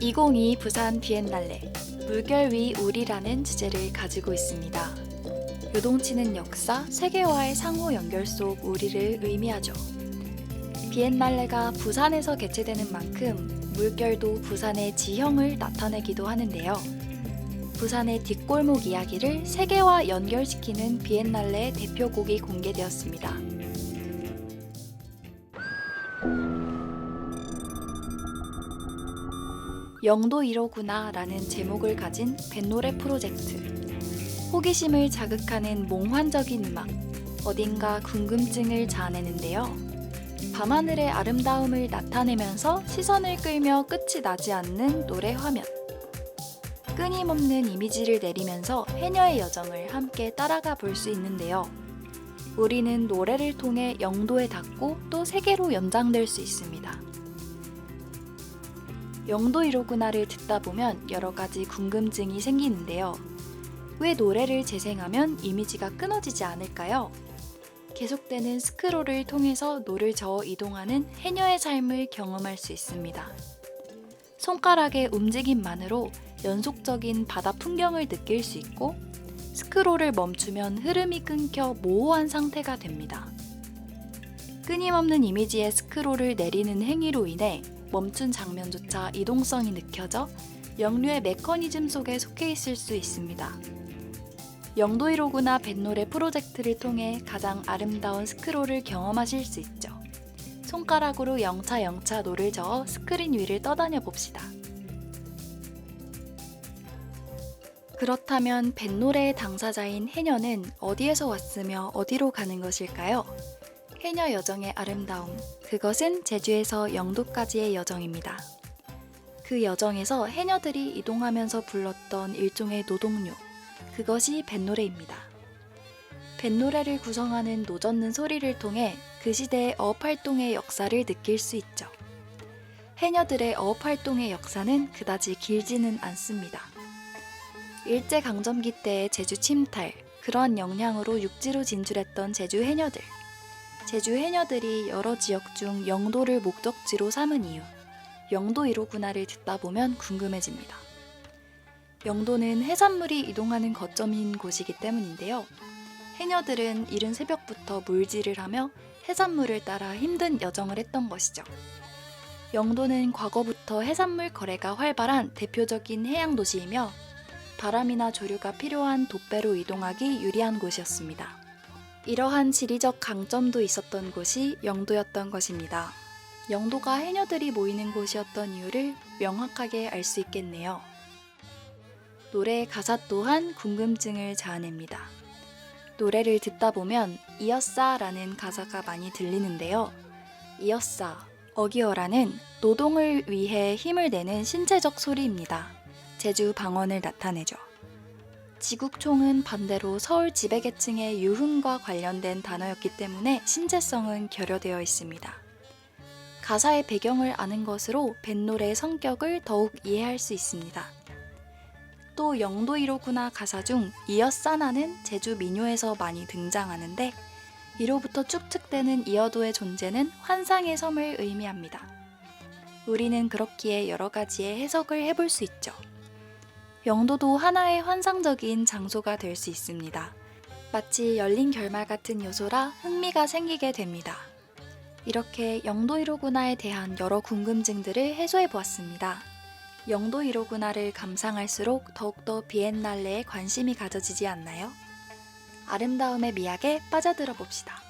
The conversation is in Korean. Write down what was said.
2022 부산 비엔날레 물결 위 우리라는 주제를 가지고 있습니다. 요동치는 역사, 세계와의 상호 연결 속 우리를 의미하죠. 비엔날레가 부산에서 개최되는 만큼 물결도 부산의 지형을 나타내기도 하는데요. 부산의 뒷골목 이야기를 세계와 연결시키는 비엔날레 대표곡이 공개되었습니다. 영도 1호구나 라는 제목을 가진 뱃노래 프로젝트. 호기심을 자극하는 몽환적인 음악, 어딘가 궁금증을 자아내는데요. 밤하늘의 아름다움을 나타내면서 시선을 끌며 끝이 나지 않는 노래 화면. 끊임없는 이미지를 내리면서 해녀의 여정을 함께 따라가 볼 수 있는데요. 우리는 노래를 통해 영도에 닿고 또 세계로 연장될 수 있습니다. 영도 이로구나를 듣다 보면 여러 가지 궁금증이 생기는데요. 왜 노래를 재생하면 이미지가 끊어지지 않을까요? 계속되는 스크롤을 통해서 노를 저어 이동하는 해녀의 삶을 경험할 수 있습니다. 손가락의 움직임만으로 연속적인 바다 풍경을 느낄 수 있고 스크롤을 멈추면 흐름이 끊겨 모호한 상태가 됩니다. 끊임없는 이미지의 스크롤을 내리는 행위로 인해 멈춘 장면조차 이동성이 느껴져 영류의 메커니즘 속에 속해 있을 수 있습니다. 영도이로구나 뱃노래 프로젝트를 통해 가장 아름다운 스크롤을 경험하실 수 있죠. 손가락으로 영차 영차 노를 저어 스크린 위를 떠다녀 봅시다. 그렇다면 뱃노래의 당사자인 해녀는 어디에서 왔으며 어디로 가는 것일까요? 해녀 여정의 아름다움. 그것은 제주에서 영도까지의 여정입니다. 그 여정에서 해녀들이 이동하면서 불렀던 일종의 노동요. 그것이 뱃노래입니다. 뱃노래를 구성하는 노젓는 소리를 통해 그 시대의 어업 활동의 역사를 느낄 수 있죠. 해녀들의 어업 활동의 역사는 그다지 길지는 않습니다. 일제강점기 때의 제주 침탈, 그러한 영향으로 육지로 진출했던 제주 해녀들. 제주 해녀들이 여러 지역 중 영도를 목적지로 삼은 이유. 영도 1호구나를 듣다 보면 궁금해집니다. 영도는 해산물이 이동하는 거점인 곳이기 때문인데요. 해녀들은 이른 새벽부터 물질을 하며 해산물을 따라 힘든 여정을 했던 것이죠. 영도는 과거부터 해산물 거래가 활발한 대표적인 해양 도시이며 바람이나 조류가 필요한 돛배로 이동하기 유리한 곳이었습니다. 이러한 지리적 강점도 있었던 곳이 영도였던 것입니다. 영도가 해녀들이 모이는 곳이었던 이유를 명확하게 알 수 있겠네요. 노래의 가사 또한 궁금증을 자아냅니다. 노래를 듣다 보면 이어싸라는 가사가 많이 들리는데요. 이어싸, 어기어라는 노동을 위해 힘을 내는 신체적 소리입니다. 제주 방언을 나타내죠. 지국총은 반대로 서울 지배계층의 유흥과 관련된 단어였기 때문에 신재성은 결여되어 있습니다. 가사의 배경을 아는 것으로 뱃노래의 성격을 더욱 이해할 수 있습니다. 또 영도 1호구나 가사 중 이어싸나는 제주 민요에서 많이 등장하는데 이로부터 축적되는 이어도의 존재는 환상의 섬을 의미합니다. 우리는 그렇기에 여러 가지의 해석을 해볼 수 있죠. 영도도 하나의 환상적인 장소가 될 수 있습니다. 마치 열린 결말 같은 요소라 흥미가 생기게 됩니다. 이렇게 영도 1호구나에 대한 여러 궁금증들을 해소해 보았습니다. 영도 1호구나를 감상할수록 더욱더 비엔날레에 관심이 가져지지 않나요? 아름다움의 미학에 빠져들어 봅시다.